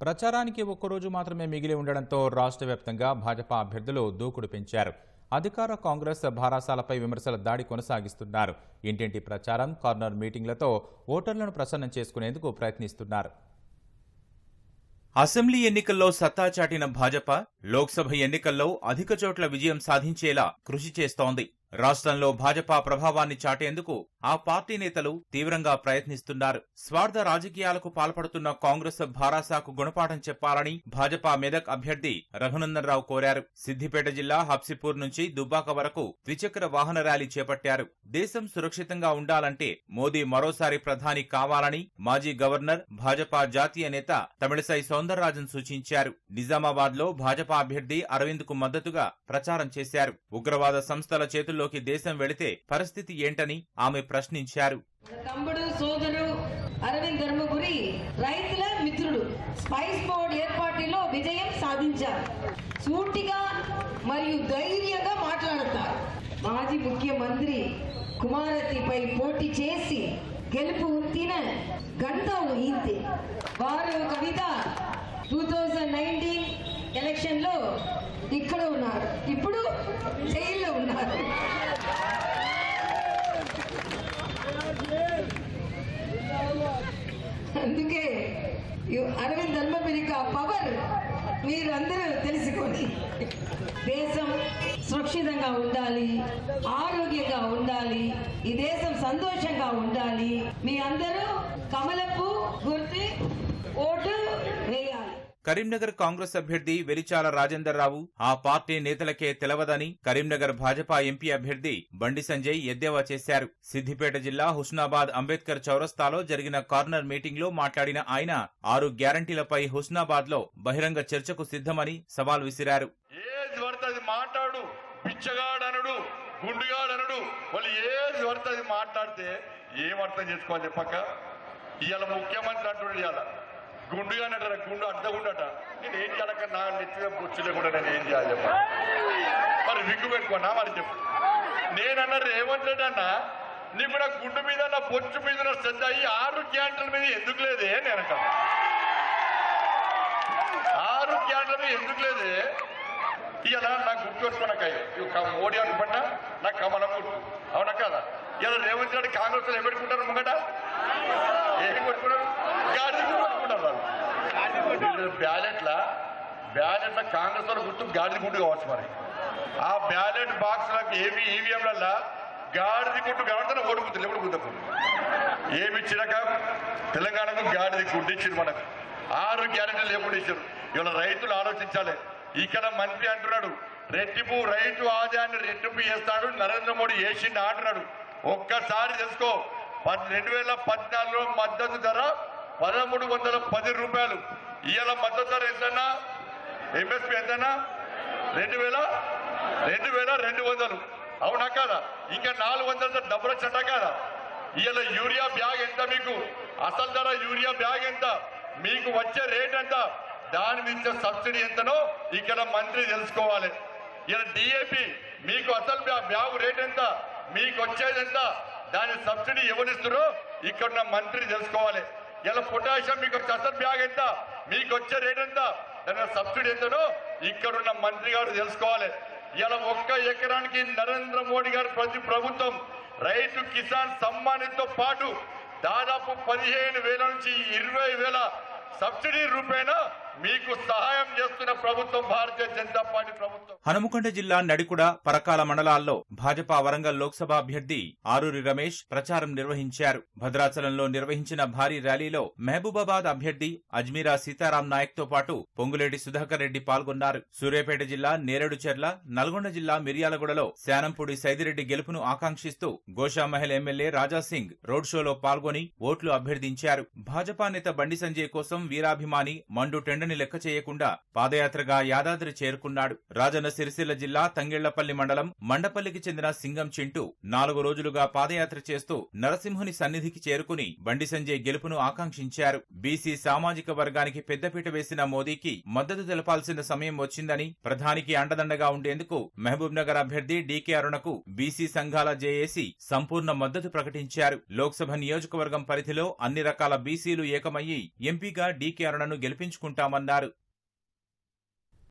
ప్రచారానికి ఒక్కరోజు మాత్రమే మిగిలి ఉండడంతో రాష్ట్ర వ్యాప్తంగా భాజపా అభ్యర్థులు దూకుడు పెంచారు. అధికార కాంగ్రెస్ భారాసాలపై విమర్శల దాడి కొనసాగిస్తున్నారు. ఇంటింటి ప్రచారం కార్నర్ మీటింగ్లతో ఓటర్లను ప్రసన్నం చేసుకునేందుకు ప్రయత్నిస్తున్నారు. అసెంబ్లీ ఎన్నికల్లో సత్తా చాటిన భాజపా లోక్సభ ఎన్నికల్లో అధిక చోట్ల విజయం సాధించేలా కృషి చేస్తోంది. రాష్ట్రంలో భాజపా ప్రభావాన్ని చాటేందుకు ఆ పార్టీ నేతలు తీవ్రంగా ప్రయత్నిస్తున్నారు. స్వార్థ రాజకీయాలకు పాల్పడుతున్న కాంగ్రెస్ భారాసాకు గుణపాఠం చెప్పాలని భాజపా మెదక్ అభ్యర్థి రఘునందన్ రావు కోరారు. సిద్దిపేట జిల్లా హబ్సిపూర్ నుంచి దుబ్బాక వరకు ద్విచక్ర వాహన ర్యాలీ చేపట్టారు. దేశం సురక్షితంగా ఉండాలంటే మోదీ మరోసారి ప్రధాని కావాలని మాజీ గవర్నర్ భాజపా జాతీయ నేత తమిళసై సౌందరరాజన్ సూచించారు. నిజామాబాద్లో భాజపా అభ్యర్థి అరవింద్కు మద్దతుగా ప్రచారం చేశారు. ఉగ్రవాద సంస్థల చేతులు చేతుల్లోకి దేశం వెళితే పరిస్థితి ఏంటని ఆమె ప్రశ్నించారు. తమ్ముడు సోదరు అరవింద్ ధర్మపురి రైతుల మిత్రుడు స్పైస్ బోర్డ్ ఏర్పాటులో విజయం సాధించారు. సూటిగా మరియు ధైర్యంగా మాట్లాడతారు. మాజీ ముఖ్యమంత్రి కుమారతిపై పోటీ చేసి గెలుపు తిన గంట ఊహింది వారు కవిత టూ థౌజండ్ నైన్టీన్ ఎలక్షన్లో ఇక్కడ ఉన్నారు. ఇప్పుడు జైల్లో ఉన్నారు. అందుకే అరవింద్ ధర్మపురికి పవర్ మీరందరూ తెలుసుకోండి దేశం సురక్షితంగా ఉండాలి ఆరోగ్యంగా ఉండాలి ఈ దేశం సంతోషంగా ఉండాలి. మీ అందరూ కమలపు గుర్తి కరీంనగర్ కాంగ్రెస్ అభ్యర్థి వెలిచాల రాజేందర్ రావు ఆ పార్టీ నేతలకే తెలవదని కరీంనగర్ భాజపా ఎంపీ అభ్యర్థి బండి సంజయ్ ఎద్దేవా చేశారు. సిద్దిపేట జిల్లా హుస్నాబాద్ అంబేద్కర్ చౌరస్తాలో జరిగిన కార్నర్ మీటింగ్లో మాట్లాడిన ఆయన ఆరు గ్యారంటీలపై హుస్నాబాద్లో బహిరంగ చర్చకు సిద్ధమని సవాల్ విసిరారు. మాట్లాడు పిచ్చగాడనడు గుండుగాడనడు వాళ్ళు ఏది మాట్లాడితే ఏం అర్థం చేసుకోవాలి చెప్పక ఇవాళ ముఖ్యమంత్రి అంటున్నాడు ఇవాళ. గుండుగానట గుండు అడ్డగుండట. నేను ఏం చేయాలక నా నెత్తిగా బొచ్చులే కూడా నేను ఏం చేయాలి చెప్ప మరి విగ్గు పెట్టుకున్నా మరి చెప్పు. నేనన్న రేవంత్ రెడ్డి అన్న నీ గుండు మీద నా బొచ్చు మీద నా శ్రద్ధ అయ్యి ఆరు క్యాంటల మీద ఎందుకు లేదే నేను ఆరు క్యాంటల మీద ఎందుకు లేదే? ఇలా నాకు గుర్తుపెట్టుకున్నాకయ్య ఇవి మోడీ అనుకుంటా నాకు కమలం గుర్తు. అవునా కదా? ఇలా రేవంత్ రెడ్డి కాంగ్రెస్లో పెట్టుకుంటారు ముంగట ఏం కొట్టుకున్నారు గాడి కొట్టుకుంటారు వాళ్ళు బ్యాలెట్ల బ్యాలెట్ల కాంగ్రెస్ వాళ్ళు గుర్తు గాడిది గుడ్డు కావచ్చు మరి. ఆ బ్యాలెట్ బాక్స్ ఏవి ఈవీఎంల గాడిది గుడ్డు కాబట్టి ఓడిపోతుంది ఎప్పుడు గుద్దకు ఏమి ఇచ్చినాక తెలంగాణకు గాడిది గుడ్డు ఇచ్చింది మనకు. ఆరు గ్యారెంటీలు ఎప్పుడు ఇచ్చారు ఇవాళ రైతులు ఆలోచించాలి. ఇక్కడ మంత్రి అంటున్నాడు రెట్టింపు రైతు ఆదాయాన్ని రెట్టింపు చేస్తాడు నరేంద్ర మోడీ వేసిండు అంటున్నాడు. ఒక్కసారి తెలుసుకో రెండు వేల పద్నాలుగులో మద్దతు ధర పదమూడు వందల పది రూపాయలు. ఇవాళ మద్దతు ధర ఎంతన్నా? ఎంఎస్పి ఎంతన్నా? రెండు వేల? రెండు వేల రెండు వందలు. అవునా కాదా? ఇంకా నాలుగు వందల డబ్బుల చట్ట కాదా? ఇవాళ యూరియా బ్యాగ్ ఎంత మీకు? అసలు ధర యూరియా బ్యాగ్ ఎంత? మీకు వచ్చే రేట్ ఎంత? దాని మీద సబ్సిడీ ఎంతనో ఇక్కడ మంత్రి తెలుసుకోవాలి. ఇలా డిఏపి మీకు అసలు బ్యాగ్ రేట్ ఎంత? మీకు వచ్చేది ఎంత? దాని సబ్సిడీ ఎవరిస్తారో ఇక్కడ మంత్రి తెలుసుకోవాలి. ఇలా పొటాషియం మీకు అసలు బ్యాగ్ ఎంత? మీకు వచ్చే రేట్ ఎంత? దాని సబ్సిడీ ఎంతనో ఇక్కడున్న మంత్రి గారు తెలుసుకోవాలి. ఇలా ఒక్క ఎకరానికి నరేంద్ర మోడీ గారు ప్రతి ప్రభుత్వం రైతు కిసాన్ సమ్మానితో పాటు దాదాపు పదిహేను వేల నుంచి ఇరవై వేల సబ్సిడీ రూపేణ మీకు సహాయం చేస్తున్న ప్రభుత్వం భారతీయ జనతా పార్టీ ప్రభుత్వం. హనుమకొండ జిల్లా నడికుడ పరకాల మండలాల్లో భాజపా వరంగల్ లోక్సభ అభ్యర్థి ఆరూరి రమేష్ ప్రచారం నిర్వహించారు. భద్రాచలంలో నిర్వహించిన భారీ ర్యాలీలో మహబూబాబాద్ అభ్యర్థి అజ్మీరా సీతారాం నాయక్తో పాటు పొంగులేటి సుధాకర్ రెడ్డి పాల్గొన్నారు. సూర్యాపేట జిల్లా నేరేడుచెర్ల నల్గొండ జిల్లా మిర్యాలగూడలో శానంపూడి సైదిరెడ్డి గెలుపును ఆకాంక్షిస్తూ గోషామహల్ ఎమ్మెల్యే రాజాసింగ్ రోడ్ షోలో పాల్గొని ఓట్లు అభ్యర్థించారు. భాజపా నేత బండి సంజయ్ కోసం వీరాభిమాని మండు టెండన్ వేడిని లెక్క చేయకుండా పాదయాత్రగా యాదాద్రి చేరుకున్నాడు. రాజన్న సిరిసిల్ల జిల్లా తంగిళ్ళపల్లి మండలం మండపల్లికి చెందిన సింగం చింటూ నాలుగు రోజులుగా పాదయాత్ర చేస్తూ నరసింహుని సన్నిధికి చేరుకుని బండి సంజయ్ గెలుపును ఆకాంక్షించారు. బీసీ సామాజిక వర్గానికి పెద్దపీట వేసిన మోదీకి మద్దతు తెలపాల్సిన సమయం వచ్చిందని ప్రధానికి అండదండగా ఉండేందుకు మహబూబ్ నగర్ అభ్యర్థి డీకే అరుణకు బీసీ సంఘాల జేఏసీ సంపూర్ణ మద్దతు ప్రకటించారు. లోక్సభ నియోజకవర్గం పరిధిలో అన్ని రకాల బీసీలు ఏకమయ్యి ఎంపీగా డీకే అరుణను になる。